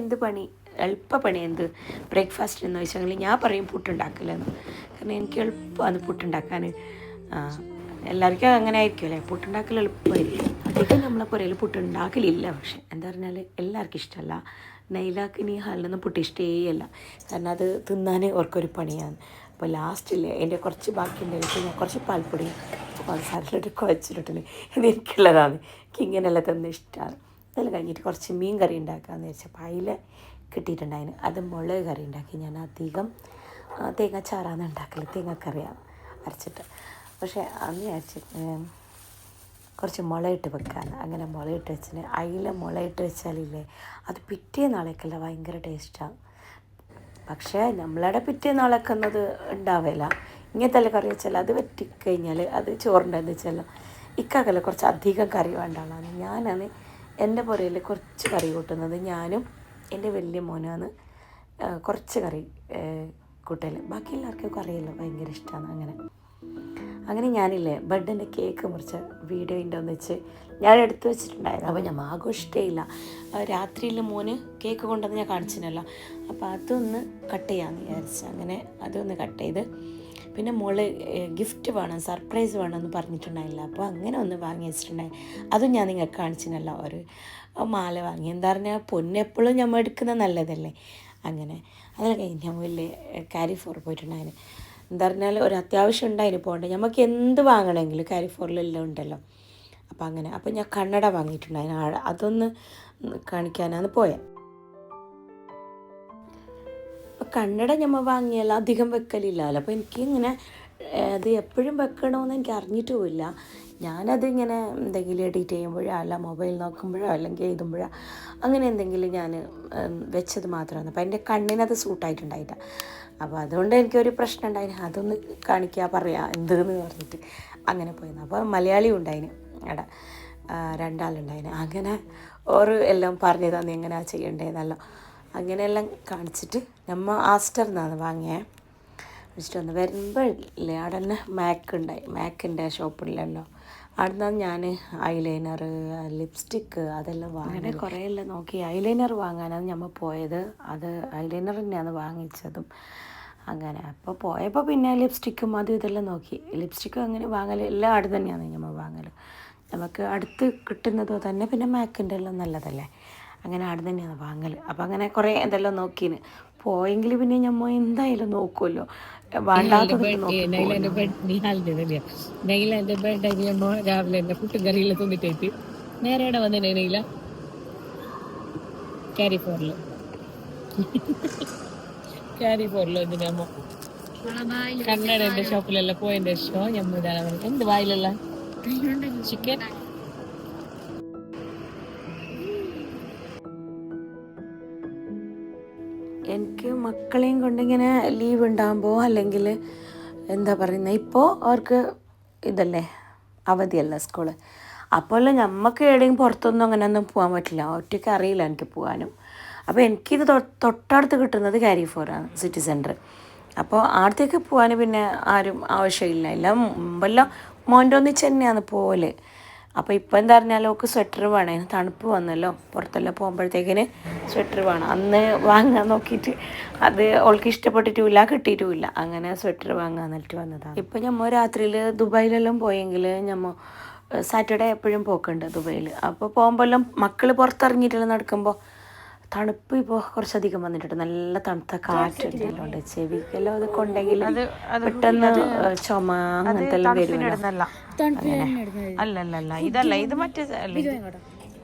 എന്ത് പണി? എളുപ്പപ്പണി പണി എന്ത്? ബ്രേക്ക്ഫാസ്റ്റ് എന്ന് വെച്ചെങ്കിൽ ഞാൻ പറയും പുട്ടുണ്ടാക്കില്ലെന്ന് കാരണം എനിക്ക് എളുപ്പമാണ് പുട്ടുണ്ടാക്കാൻ. എല്ലാവർക്കും അങ്ങനെ ആയിരിക്കുമല്ലേ പുട്ടുണ്ടാക്കൽ എളുപ്പമായിരിക്കും. അധികം നമ്മളെ പുരയിൽ പുട്ടുണ്ടാക്കലില്ല. പക്ഷെ എന്താ പറഞ്ഞാൽ എല്ലാവർക്കും ഇഷ്ടമല്ല. നെയ്ലാക്കിനി ഹാലിലൊന്നും പുട്ട് ഇഷ്ടേയല്ല. കാരണം അത് തിന്നാൻ ഓർക്കൊരു പണിയാണ്. അപ്പോൾ ലാസ്റ്റിൽ എന്റെ കുറച്ച് ബാക്കി ഉണ്ടായിട്ട് ഞാൻ കുറച്ച് പാൽപ്പൊടി പഞ്ചസാരയിലിട്ട് കുഴച്ചിട്ടുണ്ട് ഇത് എനിക്കുള്ളതാണ് എനിക്ക് ഇങ്ങനെയല്ല തന്നെ ഇഷ്ടമാണ്. അതെല്ലാം കഴിഞ്ഞിട്ട് കുറച്ച് മീൻ കറി ഉണ്ടാക്കാമെന്ന് വെച്ചപ്പോൾ അതിൽ കിട്ടിയിട്ടുണ്ടായിരുന്നു അത് മുളക് കറി ഉണ്ടാക്കി. ഞാൻ അധികം തേങ്ങ തേങ്ങാച്ചാറാണ് ഉണ്ടാക്കൽ തേങ്ങക്കറിയാണ് അരച്ചിട്ട്. പക്ഷേ അന്ന് അരച്ച് കുറച്ച് മുളയിട്ട് വെക്കാൻ അങ്ങനെ മുളയിട്ട് വെച്ചിന്. അയില മുളയിട്ട് വെച്ചാലില്ലേ അത് പിറ്റേ നാളേക്കല്ല ഭയങ്കര ടേസ്റ്റാണ് പക്ഷേ നമ്മളവിടെ പിറ്റേ നാളേക്കുന്നത് ഉണ്ടാവില്ല ഇങ്ങനത്തെ കറി വെച്ചാൽ അത് വെട്ടിക്കഴിഞ്ഞാൽ അത് ചോറുണ്ടെന്ന് വെച്ചാൽ ഇക്കാക്കല്ല കുറച്ച് അധികം കറി വേണ്ടാളാണ് ഞാനാണ് എന്റെ പുരയിൽ കുറച്ച് കറി കൂട്ടുന്നത് ഞാനും എന്റെ വലിയ മോനാണ്. കുറച്ച് കറി കൂട്ടൽ ബാക്കി എല്ലാവർക്കും കറിയല്ല ഭയങ്കര ഇഷ്ടമാണ് അങ്ങനെ. അങ്ങനെ ഞാനില്ലേ ബർത്ത്ഡേന്റെ കേക്ക് മുറിച്ച വീഡിയോ ഉണ്ടോ എന്ന് വെച്ച് ഞാൻ എടുത്തു വെച്ചിട്ടുണ്ടായിരുന്നു. അപ്പോൾ ഞാൻ ഇല്ല രാത്രിയിൽ മോന് കേക്ക് കൊണ്ടുവന്ന് ഞാൻ കാണിച്ചിരുന്നല്ലോ അപ്പോൾ അതൊന്ന് കട്ട് ചെയ്യാമെന്ന് വിചാരിച്ചു അങ്ങനെ അതൊന്ന് കട്ട് ചെയ്ത് പിന്നെ മോൾ ഗിഫ്റ്റ് വേണം സർപ്രൈസ് വേണം എന്ന് പറഞ്ഞിട്ടുണ്ടായില്ല. അപ്പോൾ അങ്ങനെ ഒന്ന് വാങ്ങി വെച്ചിട്ടുണ്ടായി. അതും ഞാൻ നിങ്ങൾക്ക് കാണിച്ചിട്ടുണ്ടല്ല ഒരു മാല വാങ്ങി. എന്താ പറഞ്ഞാൽ പൊന്നെപ്പോഴും നമ്മൾ എടുക്കുന്നത് നല്ലതല്ലേ? അങ്ങനെ. അതൊക്കെ ഞാൻ വലിയ കാരി ഫോർ പോയിട്ടുണ്ടായിരുന്നു എന്താ പറഞ്ഞാൽ ഒരു അത്യാവശ്യം ഉണ്ടായിരുന്നു പോകണ്ടേ? നമുക്ക് എന്ത് വാങ്ങണമെങ്കിലും കാരി ഫോറിലെല്ലാം ഉണ്ടല്ലോ. അപ്പോൾ അങ്ങനെ. അപ്പോൾ ഞാൻ കണ്ണട വാങ്ങിയിട്ടുണ്ടായിരുന്നു അതൊന്ന് കാണിക്കാനാണ് പോയത് കണ്ണട ഞമ്മ വാങ്ങിയാൽ അധികം വെക്കലില്ലല്ലോ. അപ്പോൾ എനിക്ക് ഇങ്ങനെ അത് എപ്പോഴും വെക്കണമെന്ന് എനിക്ക് അറിഞ്ഞിട്ടുമില്ല ഞാനത് ഇങ്ങനെ എന്തെങ്കിലും എഡിറ്റ് ചെയ്യുമ്പോഴോ അല്ല മൊബൈൽ നോക്കുമ്പോഴോ അല്ലെങ്കിൽ എഴുതുമ്പോഴോ അങ്ങനെ എന്തെങ്കിലും ഞാൻ വെച്ചത് മാത്രമാണ്. അപ്പോൾ എന്റെ കണ്ണിനത് സൂട്ടായിട്ടുണ്ടായില്ല. അപ്പോൾ അതുകൊണ്ട് എനിക്കൊരു പ്രശ്നം ഉണ്ടായിന്. അതൊന്ന് കാണിക്കുക പറയാം എന്തെന്ന് പറഞ്ഞിട്ട് അങ്ങനെ പോയിരുന്നു അപ്പോൾ മലയാളി ഉണ്ടായിന് അവിടെ രണ്ടാളുണ്ടായിന്. അങ്ങനെ ഓറ് എല്ലാം പറഞ്ഞു തന്നെ എങ്ങനെയാണ് ചെയ്യേണ്ടതെന്നല്ലോ അങ്ങനെയെല്ലാം കാണിച്ചിട്ട് നമ്മൾ ആസ്റ്റർ നിന്നാണ് വാങ്ങിയേ. വിളിച്ചിട്ട് വന്ന്. വരുമ്പോഴില്ലേ അവിടെ തന്നെ മാക്ക് ഉണ്ടായി. മാക്കിന്റെ ഷോപ്പില്ലല്ലോ അവിടെ നിന്നാണ് ഞാൻ ഐലൈനർ ലിപ്സ്റ്റിക്ക് അതെല്ലാം വാങ്ങി കുറേ എല്ലാം നോക്കി. ഐലൈനർ വാങ്ങാനാണ് നമ്മൾ പോയത്. അത് ഐലൈനർ തന്നെയാണ് വാങ്ങിച്ചതും. അങ്ങനെ. അപ്പോൾ പോയപ്പോൾ പിന്നെ ലിപ്സ്റ്റിക്കും അതും ഇതെല്ലാം നോക്കി. ലിപ്സ്റ്റിക്കും അങ്ങനെ വാങ്ങൽ എല്ലാം അവിടെ തന്നെയാണ് നമ്മൾ വാങ്ങൽ നമുക്ക് അടുത്ത് കിട്ടുന്നതോ തന്നെ പിന്നെ മാക്കിന്റെ എല്ലാം നല്ലതല്ലേ. അങ്ങനെ അവിടെ തന്നെയാണ് വാങ്ങൽ അപ്പം അങ്ങനെ കുറേ എന്തെല്ലാം നോക്കീന്. പോയെങ്കിൽ പിന്നെ നമ്മൾ എന്തായാലും നോക്കുമല്ലോ വേണ്ടാത്തതൊക്കെ നോക്കി നൈലാന്റെ ബെഡ് നിഹാലിന്റെ തന്നെയാ. നൈലാന്റെ ബെഡ് അരിയുമ്പോ രാവിലെ എന്നെ പുട്ടും നേരെ ഇവിടെ വന്നേ നൈല ക്യാരി ക്യാരി ഷോപ്പിലെല്ലാം പോയതിന്റെ ഷോ ഞമ്മ. എന്ത് വായിലല്ല? ചിക്കൻ മക്കളെയും കൊണ്ടിങ്ങനെ ലീവ് ഉണ്ടാകുമ്പോൾ അല്ലെങ്കിൽ എന്താ പറയുന്നത് ഇപ്പോൾ അവർക്ക് ഇതല്ലേ അവധിയല്ല സ്കൂൾ അപ്പോൾ നമുക്ക് എവിടെയും പുറത്തൊന്നും അങ്ങനെയൊന്നും പോകാൻ പറ്റില്ല. ഒറ്റയ്ക്ക് അറിയില്ല എനിക്ക് പോകാനും അപ്പോൾ എനിക്കിത് തൊട്ടടുത്ത് കിട്ടുന്നത് കാരി ഫോറാണ് സിറ്റി സെന്റർ അപ്പോൾ ആടത്തേക്ക് പോകാൻ പിന്നെ ആരും ആവശ്യമില്ല. എല്ലാം മുമ്പെല്ലാം മോന്റെ ഒന്നിച്ച് തന്നെയാണ് പോകൽ അപ്പോൾ ഇപ്പോൾ എന്താ പറഞ്ഞാൽ ഓക്ക് സ്വെറ്റർ വേണേ. തണുപ്പ് വന്നല്ലോ. പുറത്തെല്ലാം പോകുമ്പോഴത്തേക്കിന് സ്വെറ്റർ വേണം. അന്ന് വാങ്ങാൻ നോക്കിയിട്ട് അത് ഓൾക്ക് ഇഷ്ടപ്പെട്ടിട്ടുമില്ല കിട്ടിയിട്ടുമില്ല. അങ്ങനെ സ്വെറ്റർ വാങ്ങാൻ എന്നിട്ട് വന്നതാണ്. ഇപ്പോൾ ഞമ്മ രാത്രിയിൽ ദുബായിലെല്ലാം പോയെങ്കിൽ ഞമ്മ സാറ്റർഡേ എപ്പോഴും പോക്കുണ്ട് ദുബായിൽ. അപ്പോൾ പോകുമ്പോഴെല്ലാം മക്കൾ പുറത്തിറങ്ങിയിട്ടുള്ള നടക്കുമ്പോൾ തണുപ്പ് ഇപ്പോൾ കുറച്ചധികം വന്നിട്ടുണ്ട്. നല്ല തണുത്ത കാറ്റ് ഉണ്ട് ചെവിക്കെല്ലാം അതൊക്കെ ഉണ്ടെങ്കിൽ പെട്ടെന്ന് ചുമ അങ്ങനത്തെ എല്ലാം വരുമല്ലോ അല്ല അല്ല അല്ല ഇതല്ല. ഇത് മറ്റേ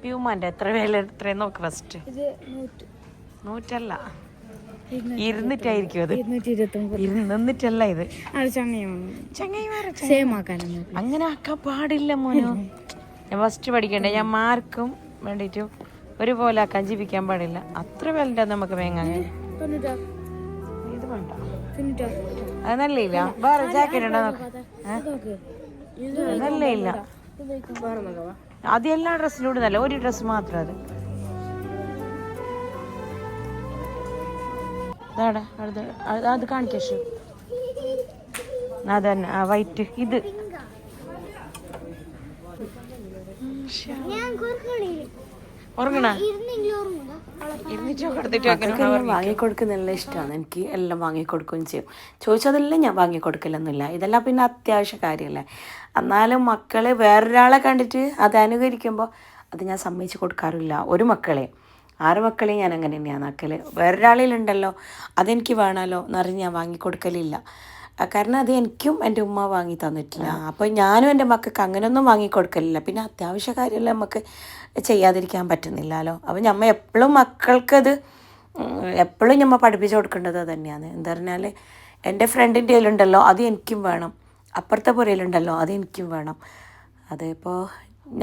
പ്യൂമാന്റെ എത്ര വില എത്ര നോക്ക് ഫസ്റ്റ് നൂറ്റല്ല. ഇരുന്നിട്ടായിരിക്കും അത്. ഇരുന്നിട്ടല്ല ഇത്. അങ്ങനെ ആക്കാൻ പാടില്ല മോനു. ഞാൻ ഫസ്റ്റ് പഠിക്കണ്ടേ? ഞാൻ മാർക്കും വേണ്ടിയിട്ടു ഒരുപോലെ ആക്കാൻ ജീവിക്കാൻ പാടില്ല. അത്ര വിലന്റെ നമുക്ക് വേങ്ങാൻ ഇത് വേണ്ട. അത് നല്ല ഇല്ല വേറെ ജാക്കറ്റ് ഉണ്ടോ നോക്ക്. ഏ? നല്ല ഇല്ല അത് എല്ലാ ഡ്രസ്സിലൂടെ നല്ല ഒരു ഡ്രസ്സ് മാത്രം അത്. അതാടാ അത് അത് അത് കാണിക്കാം അതന്നെ ആ വൈറ്റ് ഇത്. ഉറങ്ങണ? മക്കൾക്കെല്ലാം വാങ്ങിക്കൊടുക്കുന്ന ഇഷ്ടമാണ്. എനിക്ക് എല്ലാം വാങ്ങിക്കൊടുക്കുകയും ചെയ്യും. ചോദിച്ചതെല്ലാം ഞാൻ വാങ്ങിക്കൊടുക്കലൊന്നുമില്ല. ഇതെല്ലാം പിന്നെ അത്യാവശ്യ കാര്യമല്ലേ? എന്നാലും മക്കൾ വേറൊരാളെ കണ്ടിട്ട് അത് അനുകരിക്കുമ്പോൾ അത് ഞാൻ സമ്മതിച്ച് കൊടുക്കാറില്ല. ഒരു മക്കളെ. ആറ് മക്കളെ ഞാൻ അങ്ങനെ തന്നെയാണ് ആക്കൽ വേറൊരാളിലുണ്ടല്ലോ അതെനിക്ക് വേണമല്ലോ എന്നറിഞ്ഞ് ഞാൻ വാങ്ങിക്കൊടുക്കലില്ല. കാരണം അത് എനിക്കും എന്റെ ഉമ്മ വാങ്ങി തന്നിട്ടില്ല. അപ്പോൾ ഞാനും എന്റെ മക്കൾക്ക് അങ്ങനെയൊന്നും വാങ്ങിക്കൊടുക്കലില്ല പിന്നെ അത്യാവശ്യ കാര്യമെല്ലാം നമുക്ക് ചെയ്യാതിരിക്കാൻ പറ്റുന്നില്ലല്ലോ. അപ്പോൾ ഞമ്മ എപ്പോഴും മക്കൾക്കത് എപ്പോഴും നമ്മൾ പഠിപ്പിച്ചു കൊടുക്കേണ്ടത് തന്നെയാണ്. എന്താ പറഞ്ഞാൽ എന്റെ ഫ്രണ്ടിന്റെ കയ്യിലുണ്ടല്ലോ അത് എനിക്കും വേണം. അപ്പുറത്തെ പുരയിലുണ്ടല്ലോ അത് എനിക്കും വേണം. അതിപ്പോൾ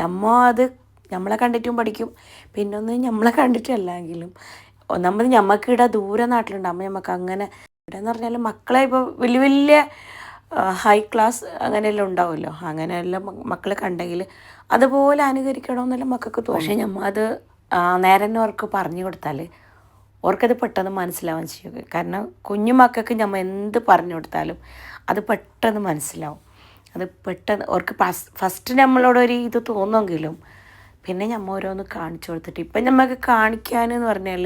നമ്മ അത് നമ്മളെ കണ്ടിട്ടും പഠിക്കും. പിന്നൊന്ന് നമ്മളെ കണ്ടിട്ടല്ലെങ്കിലും ഒന്നാമത് ഞമ്മക്ക് ഇവിടെ ദൂരെ നാട്ടിലുണ്ടാകുമ്പോൾ നമുക്ക് അങ്ങനെ ഇവിടെ എന്ന് പറഞ്ഞാൽ മക്കളെ ഇപ്പോൾ വലിയ വലിയ ഹൈ ക്ലാസ് അങ്ങനെയെല്ലാം ഉണ്ടാവുമല്ലോ. അങ്ങനെയെല്ലാം മക്കളെ കണ്ടെങ്കിൽ അതുപോലെ അനുകരിക്കണമെന്നെല്ലാം മക്കൾക്ക് തോന്നും പക്ഷേ ഞമ്മ അത് നേരം അവർക്ക് പറഞ്ഞു കൊടുത്താൽ അവർക്കത് പെട്ടെന്ന് മനസ്സിലാവാൻ ചെയ്യും. കാരണം കുഞ്ഞു മക്കൾക്ക് ഞമ്മ എന്ത് പറഞ്ഞു കൊടുത്താലും അത് പെട്ടെന്ന് മനസ്സിലാവും. അത് പെട്ടെന്ന് അവർക്ക് ഫസ്റ്റ് നമ്മളോടൊരു ഇത് തോന്നുമെങ്കിലും പിന്നെ ഞമ്മ ഓരോന്ന് കാണിച്ചു കൊടുത്തിട്ട് ഇപ്പം നമുക്ക് കാണിക്കാനെന്ന് പറഞ്ഞാൽ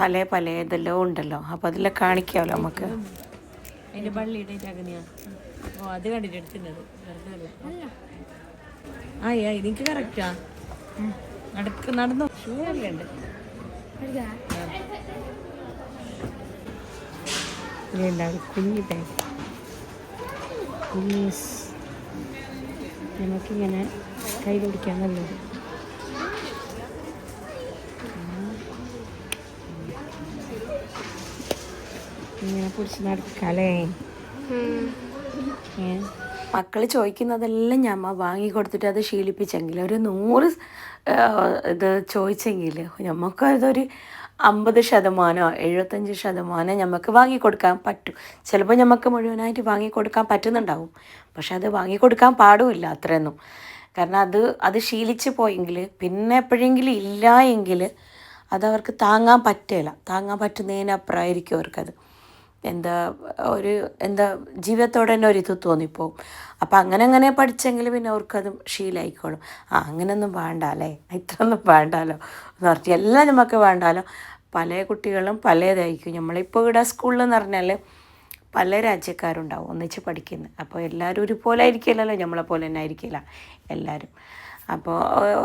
പല പല ഇതെല്ലാം ഉണ്ടല്ലോ. അപ്പോൾ അതെല്ലാം കാണിക്കാമല്ലോ നമുക്ക്? കുഞ്ഞിട്ടേ അത് കണ്ടിട്ട് എനിക്ക് നടന്നു. നമുക്കിങ്ങനെ കൈ പിടിക്കാൻ നല്ലത്. ഇങ്ങനെ പിടിച്ച് നടക്കാലേ മക്കൾ ചോദിക്കുന്നതെല്ലാം ഞമ്മ വാങ്ങി കൊടുത്തിട്ട് അത് ശീലിപ്പിച്ചെങ്കിൽ ഒരു നൂറ് ഇത് ചോദിച്ചെങ്കിൽ നമുക്ക് അതൊരു അമ്പത് ശതമാനമോ എഴുപത്തഞ്ച് ശതമാനം നമുക്ക് വാങ്ങിക്കൊടുക്കാൻ പറ്റും. ചിലപ്പോൾ നമുക്ക് മുഴുവനായിട്ട് വാങ്ങിക്കൊടുക്കാൻ പറ്റുന്നുണ്ടാവും. പക്ഷെ അത് വാങ്ങിക്കൊടുക്കാൻ പാടുമില്ല അത്രയൊന്നും. കാരണം അത് അത് ശീലിച്ച് പോയെങ്കിൽ പിന്നെ എപ്പോഴെങ്കിലും ഇല്ല എങ്കിൽ അതവർക്ക് താങ്ങാൻ പറ്റില്ല താങ്ങാൻ പറ്റുന്നതിനപ്പുറമായിരിക്കും അവർക്കത്. എന്താ ഒരു എന്താ ജീവിതത്തോടെ തന്നെ ഒരിത് തോന്നിപ്പോവും. അപ്പം അങ്ങനെ അങ്ങനെ പഠിച്ചെങ്കിൽ പിന്നെ അവർക്കത് ശീലമായിക്കോളും ആ അങ്ങനെയൊന്നും വേണ്ട അല്ലേ ഇത്രയൊന്നും വേണ്ടാലോ? എന്ന് പറഞ്ഞാൽ എല്ലാം നമുക്ക് വേണ്ടാലോ? പല കുട്ടികളും പലതായിരിക്കും. നമ്മളിപ്പോൾ ഇവിടെ സ്കൂളിൽ എന്ന് പറഞ്ഞാൽ പല രാജ്യക്കാരുണ്ടാവും ഒന്നിച്ച് പഠിക്കുന്നത് അപ്പോൾ എല്ലാവരും ഒരുപോലെ ആയിരിക്കില്ലല്ലോ? നമ്മളെ പോലെ തന്നെ ആയിരിക്കില്ല എല്ലാവരും. അപ്പോൾ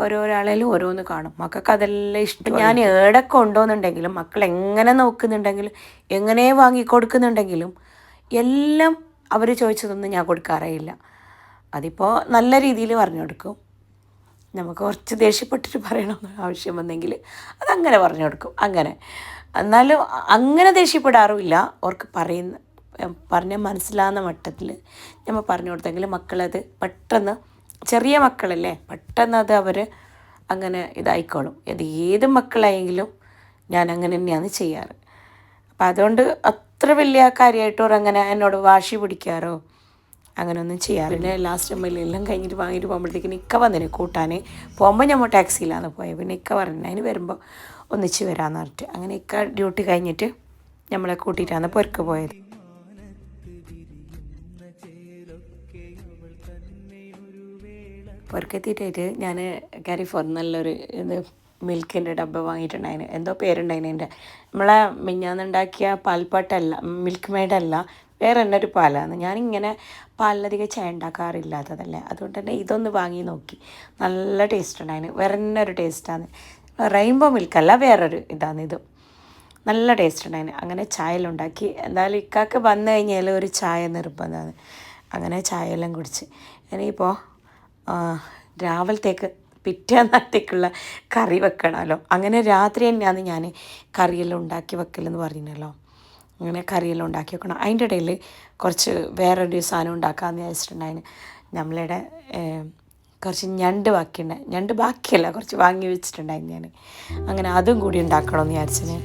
ഓരോരാളേലും ഓരോന്ന് കാണും. മക്കൾക്ക് അതെല്ലാം ഇഷ്ടം. ഞാൻ ഏടെ കൊണ്ടുപോകുന്നുണ്ടെങ്കിലും മക്കൾ എങ്ങനെ നോക്കുന്നുണ്ടെങ്കിലും എങ്ങനെ വാങ്ങിക്കൊടുക്കുന്നുണ്ടെങ്കിലും എല്ലാം അവർ ചോദിച്ചതൊന്നും ഞാൻ കൊടുക്കാറേയില്ല. അതിപ്പോൾ നല്ല രീതിയിൽ പറഞ്ഞു കൊടുക്കും നമുക്ക് കുറച്ച് ദേഷ്യപ്പെട്ടിട്ട് പറയണമെന്ന് ആവശ്യം വന്നെങ്കിൽ അതങ്ങനെ പറഞ്ഞു കൊടുക്കും അങ്ങനെ. എന്നാലും അങ്ങനെ ദേഷ്യപ്പെടാറുമില്ല. അവർക്ക് പറയുന്ന പറഞ്ഞ മനസ്സിലാകുന്ന മട്ടത്തിൽ നമ്മൾ പറഞ്ഞു കൊടുത്തെങ്കിൽ മക്കളത് പെട്ടെന്ന് ചെറിയ മക്കളല്ലേ പെട്ടെന്ന് അത് അവർ അങ്ങനെ ഇതായിക്കോളും. അത് ഏത് മക്കളായെങ്കിലും ഞാൻ അങ്ങനെ തന്നെയാണ് ചെയ്യാറ്. അപ്പം അതുകൊണ്ട് അത്ര വലിയ കാര്യമായിട്ടോ അങ്ങനെ എന്നോട് വാശി പിടിക്കാറോ അങ്ങനെയൊന്നും പിന്നെ ലാസ്റ്റ് അമ്മയിൽ എല്ലാം കഴിഞ്ഞിട്ട് വാങ്ങിയിട്ട് പോകുമ്പോഴത്തേക്കിന് ഇക്ക വന്നിന് കൂട്ടാൻ പോകുമ്പോൾ ഞമ്മ ടാക്സിയിലാണ് പോയത് പിന്നെ ഇക്ക പറഞ്ഞു അതിന് വരുമ്പോൾ ഒന്നിച്ച് വരാമെന്ന് പറഞ്ഞിട്ട്. അങ്ങനെ ഇക്ക ഡ്യൂട്ടി കഴിഞ്ഞിട്ട് നമ്മളെ കൂട്ടിയിട്ടാണ് പൊരുക്ക് പോയത്. പൊരക്കെത്തിയിട്ടായിട്ട് ഞാൻ കാരിഫോർ നല്ലൊരു ഇത് മിൽക്കിന്റെ ഡബ്ബ വാങ്ങിയിട്ടുണ്ടായിന്. എന്തോ പേരുണ്ടായിന് എന്റെ നമ്മളെ മിഞ്ഞാന്നുണ്ടാക്കിയ പാൽപ്പാട്ടല്ല മിൽക്ക് മെയ്ഡല്ല വേറെ തന്നെ ഒരു പാലാണ്. ഞാനിങ്ങനെ പാലിലധികം ചായ ഉണ്ടാക്കാറില്ലാത്തതല്ലേ. അതുകൊണ്ട് തന്നെ ഇതൊന്ന് വാങ്ങി നോക്കി. നല്ല ടേസ്റ്റ് ഉണ്ടായിന്. വേറെ തന്നെ ഒരു ടേസ്റ്റാണ് റെയിൻബോ മിൽക്കല്ല വേറൊരു ഇതാണ് ഇത്. നല്ല ടേസ്റ്റ് ഉണ്ടായിന്. അങ്ങനെ ചായയിലുണ്ടാക്കി എന്തായാലും ഇക്കാക്ക് വന്നു കഴിഞ്ഞാൽ ഒരു ചായ നിർബന്ധമാണ്. അങ്ങനെ ചായയെല്ലാം കുടിച്ച്. ഇനിയിപ്പോൾ രാവിലത്തേക്ക് പിറ്റേന്നത്തേക്കുള്ള കറി വെക്കണമല്ലോ. അങ്ങനെ രാത്രി തന്നെയാണ് ഞാൻ കറിയെല്ലാം ഉണ്ടാക്കി വെക്കലെന്ന് പറഞ്ഞല്ലോ. അങ്ങനെ കറിയെല്ലാം ഉണ്ടാക്കി വെക്കണം. അതിന്റെ ഇടയിൽ കുറച്ച് വേറൊരു സാധനം ഉണ്ടാക്കാമെന്ന് വിചാരിച്ചിട്ടുണ്ടായിന്. നമ്മളുടെ കുറച്ച് ഞണ്ട് ബാക്കിയുണ്ട്. ഞണ്ട് ബാക്കിയല്ല കുറച്ച് വാങ്ങി വെച്ചിട്ടുണ്ടായിരുന്നു ഞാൻ അങ്ങനെ അതും കൂടി ഉണ്ടാക്കണമെന്ന് വിചാരിച്ചു ഞാൻ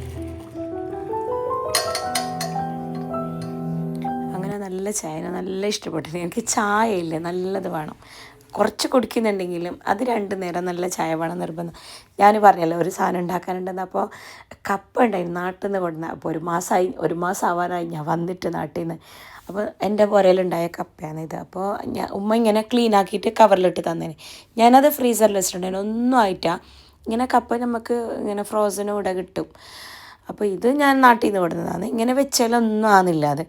അങ്ങനെ നല്ല ചായ നല്ല ഇഷ്ടപ്പെട്ടു. എനിക്ക് ചായ ഇല്ലേ നല്ലത് വേണം. കുറച്ച് കുടിക്കുന്നുണ്ടെങ്കിലും അത് രണ്ട് നേരം നല്ല ചായ വേണം നിർബന്ധം. ഞാൻ പറഞ്ഞല്ലോ ഒരു സാധനം ഉണ്ടാക്കാനുണ്ടെന്ന്. അപ്പോൾ കപ്പ ഉണ്ടായിരുന്നു നാട്ടിൽ നിന്ന് കൊണ്ടുവന്ന. അപ്പോൾ ഒരു മാസമായി ഒരു മാസം ആവാനായി ഞാൻ വന്നിട്ട് നാട്ടിൽ നിന്ന് അപ്പോൾ എന്റെ പുരയിലുണ്ടായ കപ്പയാണ് ഇത്. അപ്പോൾ ഞാൻ ഉമ്മ ഇങ്ങനെ ക്ലീൻ ആക്കിയിട്ട് കവറിലിട്ട് തന്നേനെ. ഞാനത് ഫ്രീസറിൽ വെച്ചിട്ടുണ്ടായിരുന്നു. ഒന്നും ആയിട്ടാ. ഇങ്ങനെ കപ്പ നമുക്ക് ഇങ്ങനെ ഫ്രോസനും ഇവിടെ കിട്ടും. അപ്പോൾ ഇത് ഞാൻ നാട്ടിൽ നിന്ന് കൊടുത്തതാണ് ഇങ്ങനെ വെച്ചാലൊന്നും ആകുന്നില്ല അത്.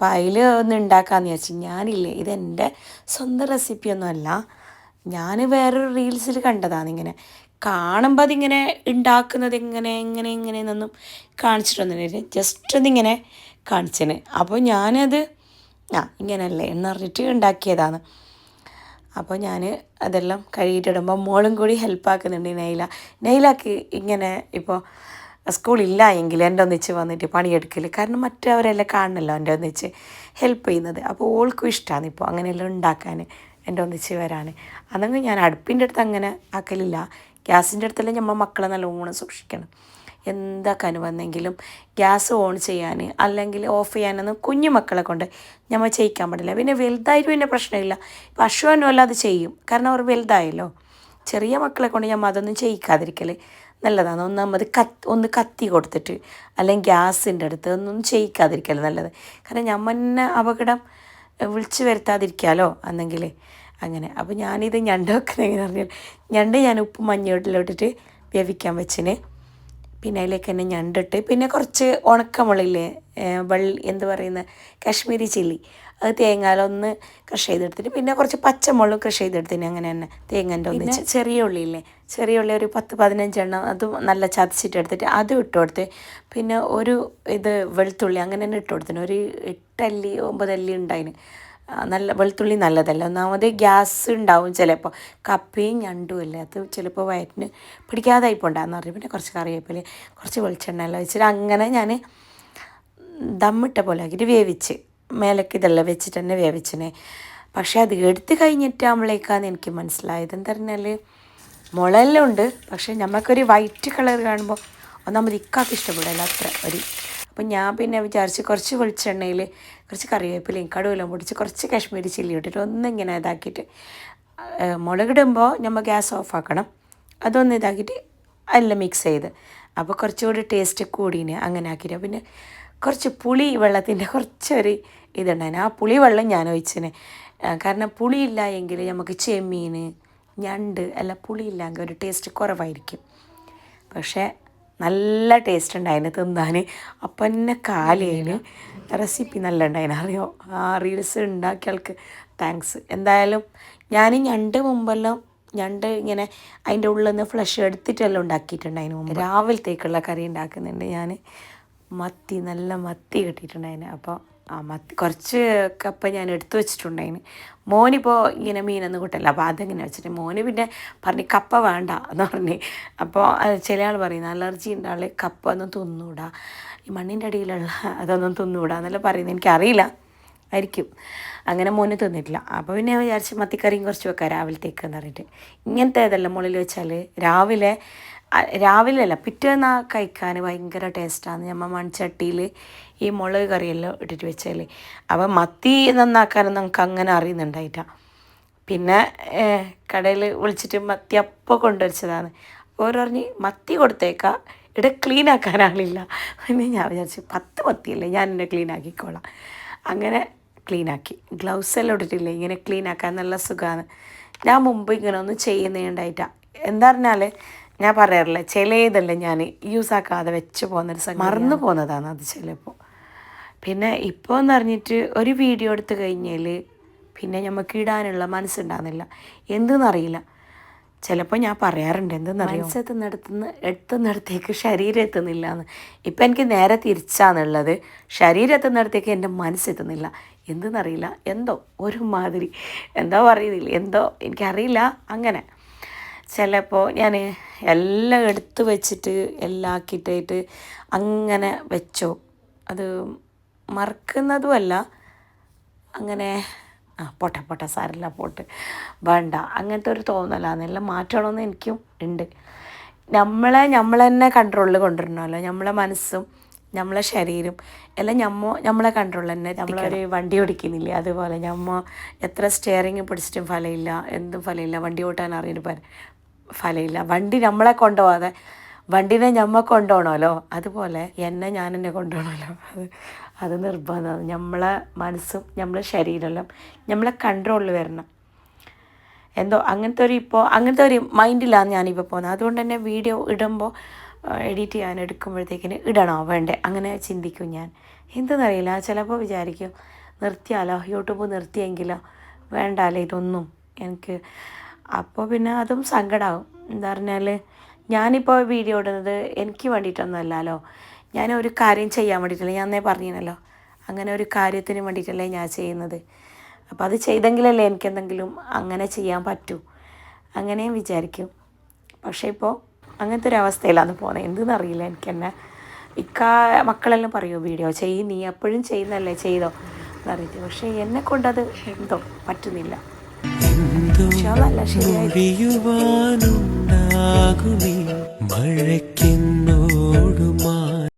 അപ്പോൾ അതിൽ ഒന്ന് ഉണ്ടാക്കാമെന്ന് വിചാരിച്ചു ഞാനില്ലേ ഇതെന്റെ സ്വന്തം റെസിപ്പിയൊന്നുമല്ല ഞാൻ വേറൊരു റീൽസിൽ കണ്ടതാണ് ഇങ്ങനെ. കാണുമ്പോൾ അതിങ്ങനെ ഉണ്ടാക്കുന്നത് എങ്ങനെ എങ്ങനെ എങ്ങനെയെന്നൊന്നും കാണിച്ചിട്ടൊന്നുമില്ല. ജസ്റ്റ് ഒന്നിങ്ങനെ കാണിച്ചേന്. അപ്പോൾ ഞാനത് ആ ഇങ്ങനെയല്ലേ എന്ന് പറഞ്ഞിട്ട് ഉണ്ടാക്കിയതാണ് അപ്പോൾ ഞാൻ അതെല്ലാം കഴുകിയിട്ടിടുമ്പോൾ മോളും കൂടി ഹെൽപ്പാക്കുന്നുണ്ട് നെയ്ല നെയ്ലാക്ക് ഇങ്ങനെ ഇപ്പോൾ സ്കൂളില്ല എങ്കിൽ എന്റെ ഒന്നിച്ച് വന്നിട്ട് പണിയെടുക്കൽ കാരണം മറ്റവരെല്ലാം കാണണമല്ലോ എന്റെ ഒന്നിച്ച് ഹെൽപ്പ് ചെയ്യുന്നത്. അപ്പോൾ ഓൾക്കും ഇഷ്ടമാണ് ഇപ്പോൾ അങ്ങനെയെല്ലാം ഉണ്ടാക്കാൻ എന്റെ ഒന്നിച്ച് വരാൻ. അതങ്ങ് ഞാൻ അടുപ്പിന്റെ അടുത്ത് അങ്ങനെ ആക്കലില്ല. ഗ്യാസിന്റെ അടുത്തെല്ലാം നമ്മൾ മക്കളെ നല്ലോണം സൂക്ഷിക്കണം. എന്താക്കാനും വന്നെങ്കിലും ഗ്യാസ് ഓൺ ചെയ്യാൻ അല്ലെങ്കിൽ ഓഫ് ചെയ്യാനൊന്നും കുഞ്ഞു മക്കളെ കൊണ്ട് നമ്മൾ ചെയ്യിക്കാൻ പാടില്ല. പിന്നെ വലുതായിട്ട് പിന്നെ പ്രശ്നമില്ല. ഇപ്പം അല്ല അത് ചെയ്യും. കാരണം അവർ വലുതായല്ലോ. ചെറിയ മക്കളെ കൊണ്ട് നമ്മൾ അതൊന്നും ചെയ്യിക്കാതിരിക്കൽ നല്ലതാണ്. ഒന്നാമത് കത്ത് ഒന്ന് കത്തി കൊടുത്തിട്ട് അല്ലെങ്കിൽ ഗ്യാസിന്റെ അടുത്ത് ഒന്നും ചെയ്യിക്കാതിരിക്കല്ലോ നല്ലത്. കാരണം ഞമ്മന്നെ അപകടം വിളിച്ചു വരുത്താതിരിക്കാമല്ലോ അന്നെങ്കിൽ അങ്ങനെ. അപ്പോൾ ഞാനിത് ഞണ്ട് വെക്കുന്നത് എങ്ങനെ പറഞ്ഞാൽ ഞണ്ട് ഞാൻ ഉപ്പ് മഞ്ഞളിലോട്ടിട്ട് വേവിക്കാൻ വെച്ചിന്. പിന്നെ അതിലേക്ക് തന്നെ ഞണ്ടിട്ട്. പിന്നെ കുറച്ച് ഉണക്കമുള്ളില്ലേ വെള്ളി എന്ത് പറയുന്ന കാശ്മീരി ചില്ലി. അത് തേങ്ങാലൊന്ന് ക്രഷ് ചെയ്തെടുത്തിട്ട് പിന്നെ കുറച്ച് പച്ചമുളക് ക്രഷ് ചെയ്തെടുത്തിന് അങ്ങനെ തന്നെ തേങ്ങന്റെ ഒന്നിച്ച്. ചെറിയ ഉള്ളിയില്ലേ ചെറിയ ഉള്ളി ഒരു പത്ത് പതിനഞ്ചെണ്ണം അതും നല്ല ചതച്ചിട്ട് എടുത്തിട്ട് അതും ഇട്ട് കൊടുത്ത് പിന്നെ ഒരു ഇത് വെളുത്തുള്ളി അങ്ങനെ തന്നെ ഇട്ട് കൊടുത്തിന്. ഒരു എട്ടല്ലി ഒമ്പതല്ലി ഉണ്ടായിന്. നല്ല വെളുത്തുള്ളി നല്ലതല്ല. ഒന്നാമത് ഗ്യാസ് ഉണ്ടാവും ചിലപ്പോൾ. കപ്പയും ഞണ്ടും അല്ലേ? അത് ചിലപ്പോൾ വയറ്റിന് പിടിക്കാതായി പോണ്ടാന്ന് പറഞ്ഞു പിന്നെ കുറച്ച് കറിവേപ്പില കുറച്ച് വെളിച്ചെണ്ണ എല്ലാം വെച്ചിട്ട് അങ്ങനെ ഞാൻ ദമ്മിട്ട പോലെ ആക്കിയിട്ട് വേവിച്ച് മേലക്ക് ഇതെല്ലാം വെച്ചിട്ട് തന്നെ വേവിച്ചിനെ. പക്ഷേ അത് എടുത്ത് കഴിഞ്ഞിട്ടാകുമ്പോഴേക്കാണ് എനിക്ക് മനസ്സിലായത്. എന്താ പറഞ്ഞാൽ മുളെല്ലാം ഉണ്ട് പക്ഷേ നമുക്കൊരു വൈറ്റ് കളർ കാണുമ്പോൾ ഒന്നാമത് ഇക്കാക്ക് ഇഷ്ടപ്പെടില്ല അത്ര ഒരു. അപ്പം ഞാൻ പിന്നെ വിചാരിച്ച് കുറച്ച് വെളിച്ചെണ്ണയിൽ കുറച്ച് കറിവേപ്പിലയും കടുവെല്ലാം പൊടിച്ച് കുറച്ച് കാശ്മീരി ചില്ലി ഇട്ടിട്ട് ഒന്നിങ്ങനെ ഇതാക്കിയിട്ട് മുളകിടുമ്പോൾ നമ്മൾ ഗ്യാസ് ഓഫ് ആക്കണം. അതൊന്ന് ഇതാക്കിയിട്ട് എല്ലാം മിക്സ് ചെയ്ത്. അപ്പോൾ കുറച്ചുകൂടി ടേസ്റ്റ് കൂടീന് അങ്ങനെ ആക്കിയിട്ട്. പിന്നെ കുറച്ച് പുളി വെള്ളത്തിന്റെ കുറച്ചൊരു ഇതുണ്ടായിന്. ആ പുളി വെള്ളം ഞാൻ ഒഴിച്ചിന്. കാരണം പുളിയില്ല എങ്കിൽ നമുക്ക് ചെമ്മീൻ ഞണ്ട് അല്ല പുളിയില്ലെങ്കിൽ ഒരു ടേസ്റ്റ് കുറവായിരിക്കും. പക്ഷേ നല്ല ടേസ്റ്റ് ഉണ്ടായിന് തിന്നാൻ അപ്പം എന്നെ കാലേന് റെസിപ്പി നല്ല ഉണ്ടായിന്. അറിയോ? ആ റീൽസ് ഉണ്ടാക്കിയ ആൾക്ക് താങ്ക്സ് എന്തായാലും ഞാൻ ഞണ്ട് മുമ്പെല്ലാം ഞണ്ട് ഇങ്ങനെ അതിന്റെ ഉള്ളിൽ നിന്ന് ഫ്ലഷ് എടുത്തിട്ടെല്ലാം അതിന് മുമ്പ്. രാവിലത്തേക്കുള്ള കറി ഉണ്ടാക്കുന്നുണ്ട് ഞാൻ മത്തി നല്ല മത്തി കിട്ടിയിട്ടുണ്ടായിന്. അപ്പോൾ മത്തി കുറച്ച് കപ്പ ഞാൻ എടുത്തു വെച്ചിട്ടുണ്ടായിന്. മോനിപ്പോൾ ഇങ്ങനെ മീനൊന്നും കൂട്ടല്ല. അപ്പോൾ അതെങ്ങനെ വെച്ചിട്ട് മോന് പിന്നെ പറഞ്ഞ് കപ്പ വേണ്ട എന്ന് പറഞ്ഞ്. അപ്പോൾ ചില ആൾ പറയുന്നത് അലർജി ഉണ്ടാൾ കപ്പ ഒന്നും തിന്നൂടാ. ഈ മണ്ണിന്റെ അടിയിലുള്ള അതൊന്നും തിന്നൂടാ എന്നെല്ലാം പറയുന്നത്. എനിക്കറിയില്ല. ആയിരിക്കും. അങ്ങനെ മോന് തിന്നിട്ടില്ല. അപ്പോൾ പിന്നെ വിചാരിച്ച് മത്തിക്കറിയും കുറച്ച് വെക്കാം രാവിലത്തേക്ക് എന്ന് പറഞ്ഞിട്ട്. ഇങ്ങനത്തെ ഇതെല്ലാം മുകളിൽ വെച്ചാൽ രാവിലെ രാവിലെ അല്ല പിറ്റേന്ന് കഴിക്കാൻ ഭയങ്കര ടേസ്റ്റാണ്. നമ്മൾ മൺചട്ടിയിൽ ഈ മുളക് കറിയെല്ലാം ഇട്ടിട്ട് വെച്ചാൽ അപ്പോൾ മത്തി നന്നാക്കാനൊന്നും നമുക്ക് അങ്ങനെ അറിയുന്നുണ്ടായിട്ടാ. പിന്നെ കടയിൽ വിളിച്ചിട്ട് മത്തി അപ്പോൾ കൊണ്ടുവച്ചതാണ്. അവർ പറഞ്ഞ് മത്തി കൊടുത്തേക്കാം ഇവിടെ ക്ലീൻ ആക്കാൻ ആളില്ല. പിന്നെ ഞാൻ വിചാരിച്ചു പത്ത് മത്തിയല്ലേ ഞാൻ എന്നെ ക്ലീൻ ആക്കിക്കോളാം അങ്ങനെ ക്ലീൻ ആക്കി ഗ്ലൗസ് എല്ലാം ഇട്ടിട്ടില്ലേ ഇങ്ങനെ ക്ലീൻ ആക്കാൻ നല്ല സുഖമാണ് ഞാൻ മുമ്പ് ഇങ്ങനെ ഒന്നും ചെയ്യുന്നേ ഉണ്ടായിട്ടാണ് എന്താ പറഞ്ഞാൽ ഞാൻ പറയാറില്ല ചിലതല്ല ഞാൻ യൂസ് ആക്കാതെ വെച്ച് പോകുന്നൊരു സംഗതി മറന്നു പോകുന്നതാണ് അത് ചിലപ്പോൾ പിന്നെ ഇപ്പോൾ എന്ന് പറഞ്ഞിട്ട് ഒരു വീഡിയോ എടുത്ത് കഴിഞ്ഞാൽ പിന്നെ നമുക്ക് ഇടാനുള്ള മനസ്സുണ്ടാകുന്നില്ല എന്തെന്നറിയില്ല. ചിലപ്പോൾ ഞാൻ പറയാറുണ്ട് എന്തെന്നറിയാം? മനസ്സെത്തുന്നിടത്തുനിന്ന് എത്തുന്നിടത്തേക്ക് ശരീരം എത്തുന്നില്ല എന്ന് ഇപ്പം എനിക്ക് നേരെ തിരിച്ചാന്നുള്ളത് ശരീരം എത്തുന്നിടത്തേക്ക് എന്റെ മനസ്സെത്തുന്നില്ല. എന്തെന്നറിയില്ല. എന്തോ ഒരു മാതിരി എന്തോ പറയുന്നില്ല. എന്തോ എനിക്കറിയില്ല. അങ്ങനെ. ചിലപ്പോൾ ഞാൻ എല്ലാം എടുത്ത് വെച്ചിട്ട് എല്ലാം ആക്കിയിട്ടായിട്ട് അങ്ങനെ വെച്ചോ. അത് മറക്കുന്നതുമല്ല. അങ്ങനെ ആ പോട്ടെ പോട്ടെ സാരില്ല പോട്ട്. വേണ്ട അങ്ങനത്തെ ഒരു തോന്നലാണ് എല്ലാം മാറ്റണമെന്ന് എനിക്കും ഉണ്ട്. നമ്മളെ നമ്മൾ തന്നെ കൺട്രോളിൽ കൊണ്ടുവരണമല്ലോ. നമ്മളെ മനസ്സും നമ്മളെ ശരീരം എല്ലാം ഞമ്മ നമ്മളെ കൺട്രോളിൽ തന്നെ നമ്മളൊരു വണ്ടി ഓടിക്കുന്നില്ലേ? അതുപോലെ ഞമ്മ എത്ര സ്റ്റിയറിങ് പിടിച്ചിട്ടും ഫലമില്ല എന്തും ഫലമില്ല. വണ്ടി ഓട്ടാൻ അറിയുന്ന ഫലമില്ല. വണ്ടി നമ്മളെ കൊണ്ടുപോകാതെ വണ്ടിനെ ഞമ്മ കൊണ്ടുപോകണമല്ലോ? അതുപോലെ എന്നെ ഞാൻ എന്നെ കൊണ്ടുപോകണമല്ലോ? അത് അത് നിർബന്ധമാണ് നമ്മളെ മനസ്സും നമ്മളെ ശരീരമെല്ലാം നമ്മളെ കൺട്രോളിൽ വരണം. എന്തോ അങ്ങനത്തെ ഒരു ഇപ്പോൾ അങ്ങനത്തെ ഒരു മൈൻഡിലാണ് ഞാനിപ്പോൾ പോകുന്നത്. അതുകൊണ്ട് തന്നെ വീഡിയോ ഇടുമ്പോൾ എഡിറ്റ് ചെയ്യാൻ എടുക്കുമ്പോഴത്തേക്കിന് ഇടണോ? വേണ്ടേ? അങ്ങനെ ചിന്തിക്കും ഞാൻ. എന്തെന്നറിയില്ല. ചിലപ്പോൾ വിചാരിക്കും നിർത്തിയാലോ? യൂട്യൂബ് നിർത്തിയെങ്കിലോ? വേണ്ടാലേ ഇതൊന്നും. എനിക്ക് അപ്പോൾ പിന്നെ അതും സങ്കടമാവും എന്താ പറഞ്ഞാൽ ഞാനിപ്പോൾ വീഡിയോ ഇടുന്നത് എനിക്ക് വേണ്ടിയിട്ടൊന്നുമല്ലല്ലോ. ഞാൻ ഒരു കാര്യം ചെയ്യാൻ വേണ്ടിയിട്ടല്ല ഞാൻ അന്നേ പറഞ്ഞിരുന്നല്ലോ. അങ്ങനെ ഒരു കാര്യത്തിന് വേണ്ടിയിട്ടല്ലേ ഞാൻ ചെയ്യുന്നത്. അപ്പോൾ അത് ചെയ്തെങ്കിലല്ലേ എനിക്കെന്തെങ്കിലും അങ്ങനെ ചെയ്യാൻ പറ്റൂ. അങ്ങനെയും വിചാരിക്കും. പക്ഷേ ഇപ്പോൾ അങ്ങനത്തെ ഒരു അവസ്ഥയിലാണ് പോകുന്നത് എന്തെന്നറിയില്ല എനിക്ക് തന്നെ ഇക്ക മക്കളെല്ലാം പറയൂ വീഡിയോ ചെയ്യ് നീ എപ്പോഴും ചെയ്യുന്നല്ലേ ചെയ്തോ? എന്നറിയിട്ട് പക്ഷേ എന്നെ കൊണ്ടത് എന്തോ പറ്റുന്നില്ല. പെയ്യുവാനുണ്ടാകുമീ മഴയ്ക്കെന്ന്